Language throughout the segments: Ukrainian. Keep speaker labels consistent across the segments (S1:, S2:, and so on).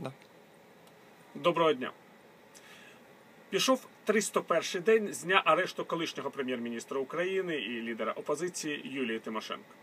S1: Да.
S2: Доброго дня. Пішов 301 день з дня арешту колишнього прем'єр-міністра України і лідера опозиції Юлії Тимошенко.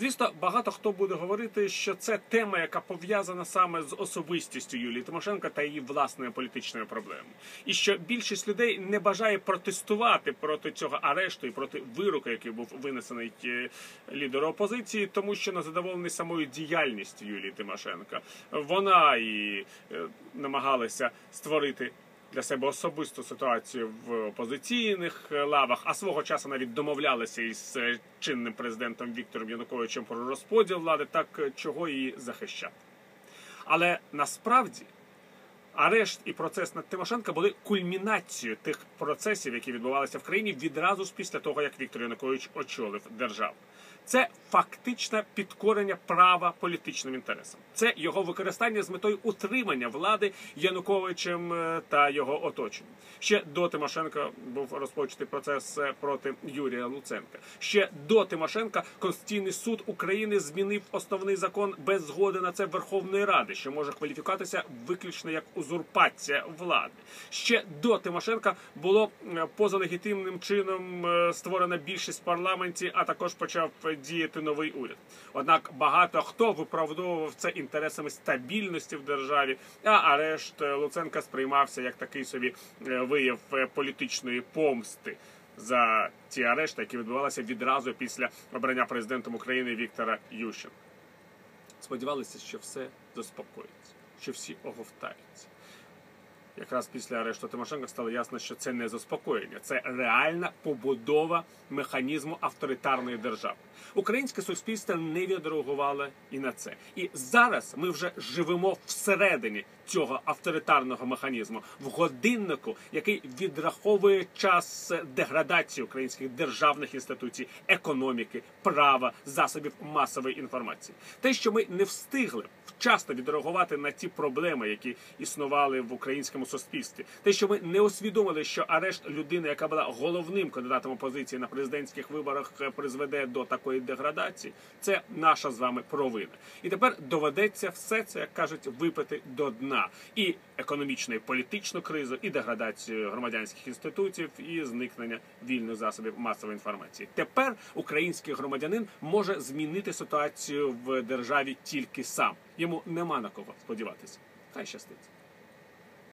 S2: Звісно, багато хто буде говорити, що це тема, яка пов'язана саме з особистістю Юлії Тимошенко та її власною політичною проблемою, і що більшість людей не бажає протестувати проти цього арешту і проти вироку, який був винесений е, лідеру опозиції, тому що не задоволений самою діяльністю Юлії Тимошенко. Вона і е, намагалася створити для себе особисту ситуацію в опозиційних е, лавах, а свого часу навіть домовлялися із е, чинним президентом Віктором Януковичем про розподіл влади, так е, чого її захищати. Але насправді арешт і процес над Тимошенко були кульмінацією тих процесів, які відбувалися в країні відразу ж після того, як Віктор Янукович очолив державу. Це фактичне підкорення права політичним інтересам. Це його використання з метою утримання влади Януковичем е, та його оточенням. Ще до Тимошенка був розпочатий процес е, проти Юрія Луценка. Ще до Тимошенка Конституційний суд України змінив основний закон без згоди на це Верховної Ради, що може кваліфікуватися виключно як узурпація влади. Ще до Тимошенка було е, позалегітимним чином е, створена більшість в парламенті, а також почав діяти новий уряд. Однак багато хто виправдовував це інтересами стабільності в державі, а арешт Луценка сприймався як такий собі е, вияв політичної помсти. За ті арешти, які відбувалися відразу після обрання президентом України Віктора Ющенка. Сподівалися, що все заспокоїться, що всі оговтаються. Якраз після арешту Тимошенко стало ясно, що це не заспокоєння, це реальна побудова механізму авторитарної держави. Українське суспільство не відреагувало і на це. І зараз ми вже живемо всередині цього авторитарного механізму в годиннику, який відраховує час деградації українських державних інституцій, економіки, права, засобів масової інформації. Те, що ми не встигли вчасно відреагувати на ті проблеми, які існували в українському суспільстві, те, що ми не усвідомили, що арешт людини, яка була головним кандидатом опозиції на президентських виборах, е, призведе до такої деградації, це наша з вами провина. І тепер доведеться все це, як кажуть, випити до дна і економічну, і політичну кризу, і деградацію громадянських інститутів, і зникнення вільних засобів масової інформації. Тепер український громадянин може змінити ситуацію в державі тільки сам. Йому нема на кого сподіватися. Хай щастить.